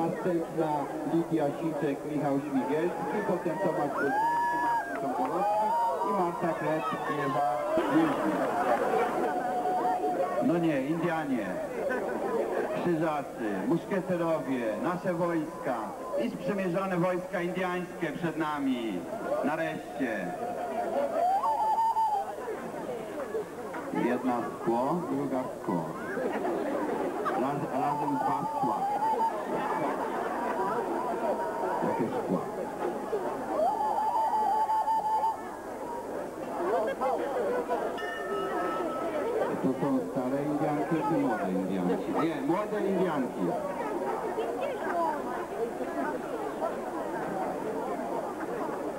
następna Lidia Siczek, Michał Śmigielski, potem Tomasz Sokolowski i Marta Kret, Ewa. No nie, Indianie, Krzyżacy, Muszkieterowie, nasze wojska i sprzymierzone wojska indiańskie przed nami. Nareszcie. Jedna szkło, druga szkło. Raz, razem dwa szkła. Jakie szkła? To są stare Indianki czy młode Indianki? Nie, młode Indianki.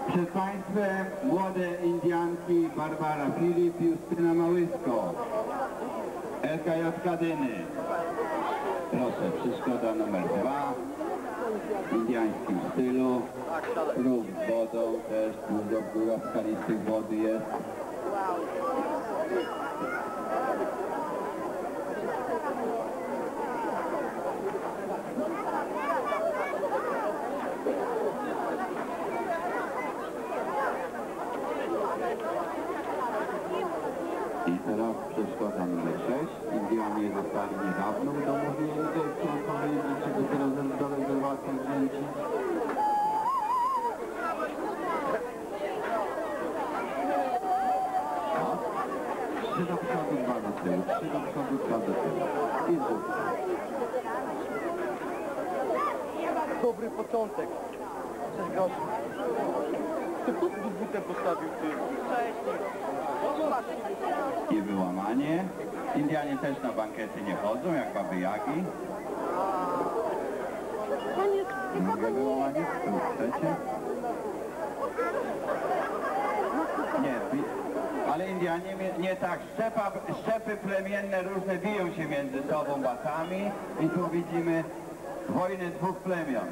Przed Państwem młode Indianki Barbara Filip Justyna Małysko. LKJ Kadyny. Proszę, przeszkoda numer dwa. W indiańskim stylu. Rów z wodą też, dużo góra skalistych wody jest. I teraz przeszkoda numer 6. Indianie zostali niedawno udomowieni, to Trzy do dwa do tyłu, trzy dwa do. Dobry początek. Cześć Gosiu. Ty po co butem postawił ty? I wyłamanie. Indianie też na bankety nie chodzą, jak baby Jagi. Drugie wyłamanie, tu trzecie. Nie, wi- ale Indianie nie tak. Szczepa, szczepy plemienne różne biją się między sobą batami i tu widzimy wojnę dwóch plemion.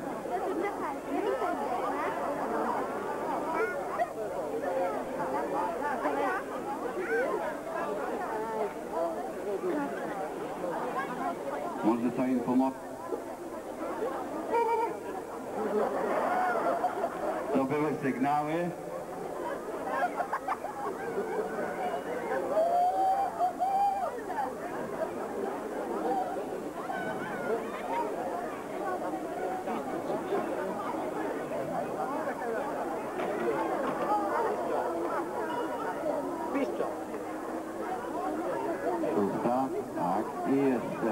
Może to im pomoże. To były sygnały. Szósta, tak. I jeszcze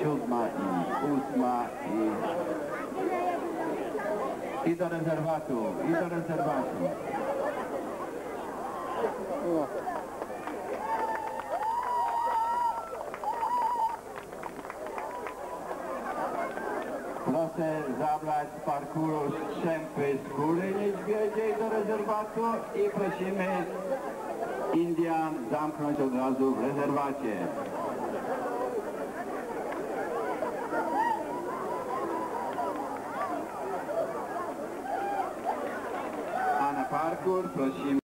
siódma i ósma i... I do rezerwatu, i do rezerwatu. Proszę zabrać z parkuru strzępy skóry niedźwiedziej do rezerwatu i prosimy Indian zamknąć od razu w rezerwacie. Parkour prosimy